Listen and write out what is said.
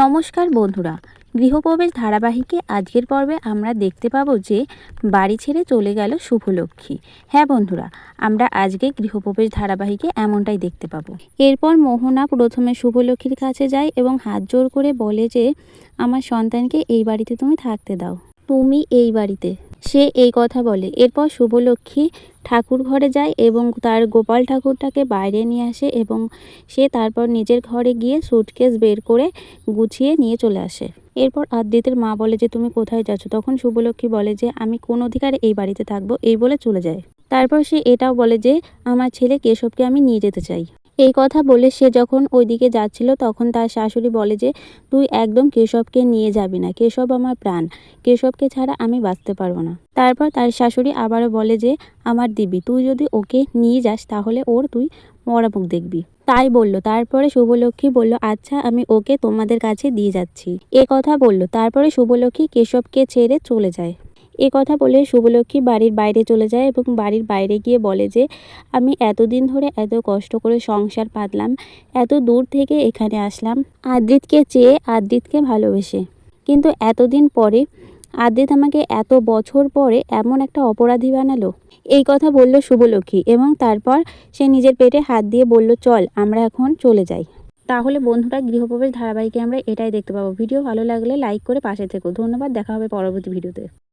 নমস্কার বন্ধুরা, গৃহপ্রবেশ ধারাবাহিকে আজকের পর্বে আমরা দেখতে পাবো যে বাড়ি ছেড়ে চলে গেল শুভলক্ষ্মী। হ্যাঁ বন্ধুরা, আমরা আজকে গৃহপ্রবেশ ধারাবাহিকে এমনটাই দেখতে পাবো। এরপর মোহনা প্রথমে শুভলক্ষ্মীর কাছে যায় এবং হাত জোর করে বলে যে, আমার সন্তানকে এই বাড়িতে তুমি থাকতে দাও। তুমি এই বাড়িতে সে এই কথা বলে। এরপর শুভলক্ষ্মী ঠাকুর ঘরে যায় এবং তার গোপাল ঠাকুরটাকে বাইরে নিয়ে আসে এবং সে তারপর নিজের ঘরে গিয়ে সুটকেস বের করে গুছিয়ে নিয়ে চলে আসে। এরপর আদ্রিতের মা বলে যে, তুমি কোথায় যাচ্ছ? তখন শুভলক্ষ্মী বলে যে, আমি কোন অধিকারে এই বাড়িতে থাকব। এই বলে চলে যায়। তারপর সে এটাও বলে যে, আমার ছেলে কেশবকে আমি নিয়ে যেতে চাই। এই কথা বলে সে যখন ওইদিকে যাচ্ছিল, তখন তার শাশুড়ি বলে যে, তুই একদম কেশবকে নিয়ে যাবি না। কেশব আমার প্রাণ। কেশবকে ছাড়া আমি বাঁচতে পারব না। তারপর তার শাশুড়ি আবারও বলে যে, আমার দিবি তুই যদি ওকে নিয়ে যাস, তাহলে ওর তুই মরামুখ দেখবি। তাই বলল। তারপরে শুভলক্ষ্মী বলল আচ্ছা আমি ওকে তোমাদের কাছে দিয়ে যাচ্ছি। এ কথা বলল। তারপরে শুভলক্ষ্মী কেশবকে ছেড়ে চলে যায়। এ কথা বলে শুভলক্ষ্মী বাড়ির বাইরে চলে যায় এবং বাড়ির বাইরে গিয়ে বলে যে, আমি এতদিন ধরে এত কষ্ট করে সংসার পাতলাম, এত দূর থেকে এখানে আসলাম। আদ্রিতকে চেয়ে আদ্রিতকে ভালোবেসে। কিন্তু এতদিন পরে আদ্রিত আমাকে এত বছর পরে এমন একটা অপরাধী বানালো। এই কথা বলল শুভলক্ষ্মী এবং তারপর সে নিজের পেটে হাত দিয়ে বলল, চল, আমরা এখন চলে যাই। তাহলে বন্ধুরা, গৃহপ্রবেশ ধারাবাহিকে আমরা এটাই দেখতে পাবো। ভিডিও ভালো লাগলে লাইক করে পাশে থেকো। ধন্যবাদ, দেখা হবে পরবর্তী ভিডিওতে।